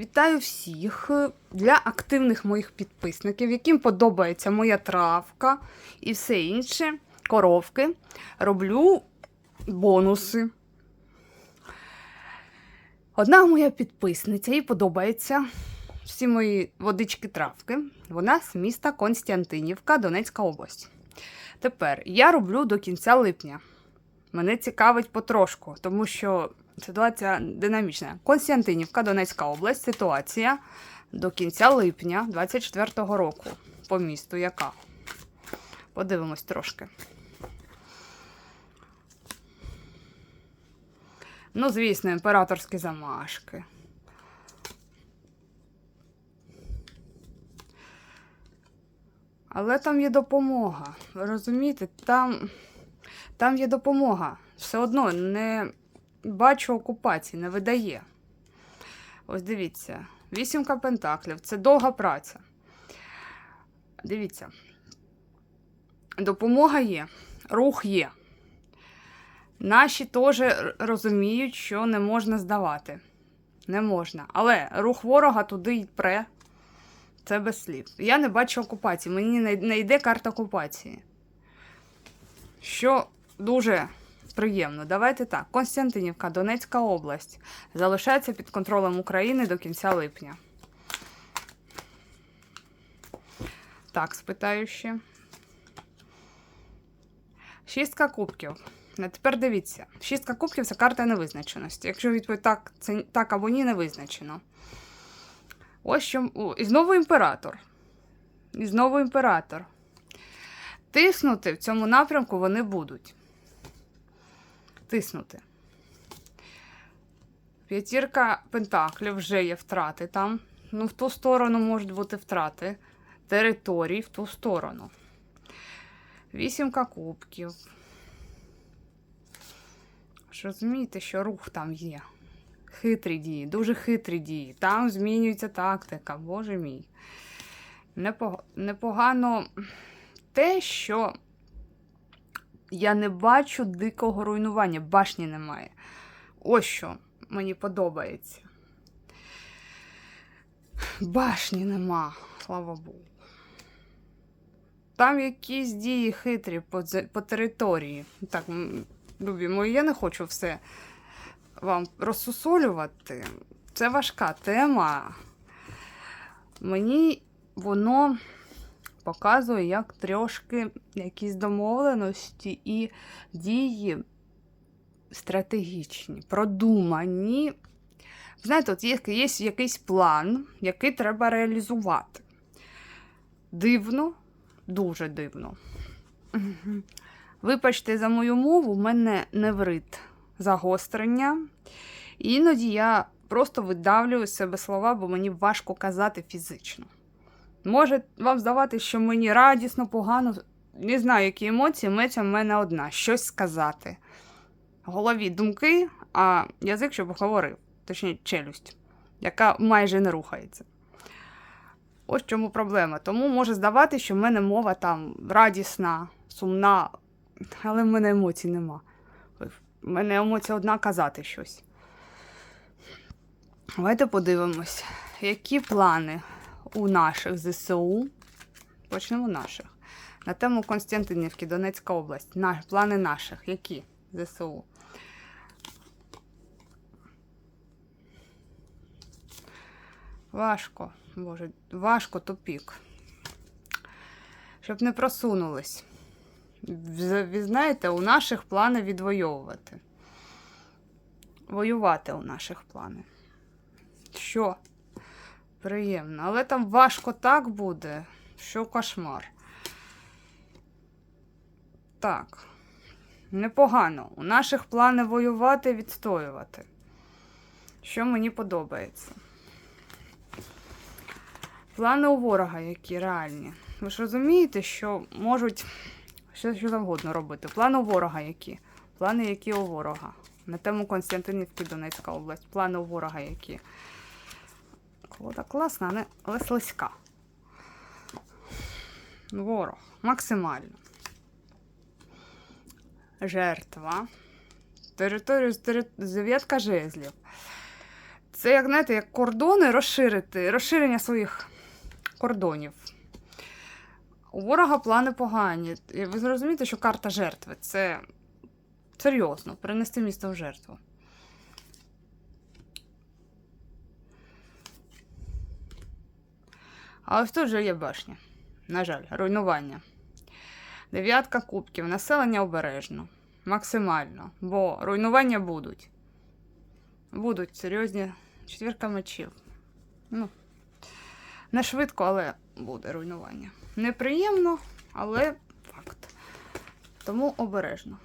Вітаю всіх для активних моїх підписників, яким подобається моя травка і все інше. Коровки. Роблю бонуси. Одна моя підписниця, їй подобається всі мої водички травки. Вона з міста Константинівка, Донецька область. Тепер я роблю до кінця липня. Мене цікавить потрошку, тому що ситуація динамічна. Константинівка, Донецька область, ситуація до кінця липня 24-го року. По місту яка? Подивимось трошки. Ну, звісно, імператорські замашки. Але там є допомога. Розумієте, там, там є допомога. Все одно не бачу окупації, не видає. Ось дивіться, вісімка пентаклів це довга праця. Дивіться. Допомога є, рух є. Наші теж розуміють, що не можна здавати. Не можна. Але рух ворога туди й пре. Це без слів. Я не бачу окупації. Мені не, йде карта окупації. Що дуже приємно. Давайте так. Константинівка, Донецька область. Залишається під контролем України до кінця липня. Так, спитаю ще. Шістка кубків. Тепер дивіться. Шістка кубків це карта невизначеності. Якщо відповідь так, це так або ні, не визначено. Ось що. І знову імператор. І знову імператор. Тиснути в цьому напрямку вони будуть. Тиснути. П'ятірка пентаклів вже є втрати там. Ну, в ту сторону можуть бути втрати. Територій в ту сторону. Вісімка кубків. Розумієте, що рух там є. Хитрі дії, дуже хитрі дії. Там змінюється тактика, боже мій. Непогано те, що я не бачу дикого руйнування, башні немає. Ось що мені подобається. Башні нема, слава Богу. Там якісь дії хитрі по, по території. Так, любі мої, я не хочу все вам розсусолювати. Це важка тема. Мені воно показує, як трошки якісь домовленості і дії стратегічні, продумані. Знаєте, от є, є якийсь план, який треба реалізувати. Дивно, дуже дивно. Вибачте за мою мову, в мене неврит загострення. Іноді я просто видавлюю з себе слова, бо мені важко казати фізично. Може вам здавати, що мені радісно, погано. Не знаю, які емоції, меця в мене одна щось сказати. В голові думки, а язик, щоб говорив, точніше, челюсть, яка майже не рухається. Ось в чому проблема. Тому може здавати, що в мене мова там радісна, сумна, але в мене емоцій нема. В мене емоція одна казати щось. Давайте подивимось, які плани у наших ЗСУ. Почнемо наших. На тему Константинівки, Донецька область. На, плани наших. Які ЗСУ? Важко, Боже, важко тупік. Щоб не просунулись. Ви знаєте, у наших плани відвоювати. Воювати у наших плани. Що? Приємно. Але там важко так буде, що кошмар. Так. Непогано. У наших плани воювати, відстоювати. Що мені подобається. Плани у ворога, які реальні. Ви ж розумієте, що можуть що, що завгодно робити. Плани у ворога які? Плани, які у ворога. На тему Константинівки, Донецька область. Плани у ворога які. Колода класна, але- слизька. Ворог. Максимально. Жертва. Територію тери- дев'ятка жезлів. Це, як знаєте, як кордони розширити, розширення своїх кордонів. У ворога плани погані. Ви зрозумієте, що карта жертви це серйозно, перенести місто в жертву. А ось тут же є башня. На жаль, руйнування. Дев'ятка кубків. Населення обережно. Максимально. Бо руйнування будуть. Будуть серйозні четвірка мечів. Ну, не швидко, але буде руйнування. Неприємно, але факт. Тому обережно.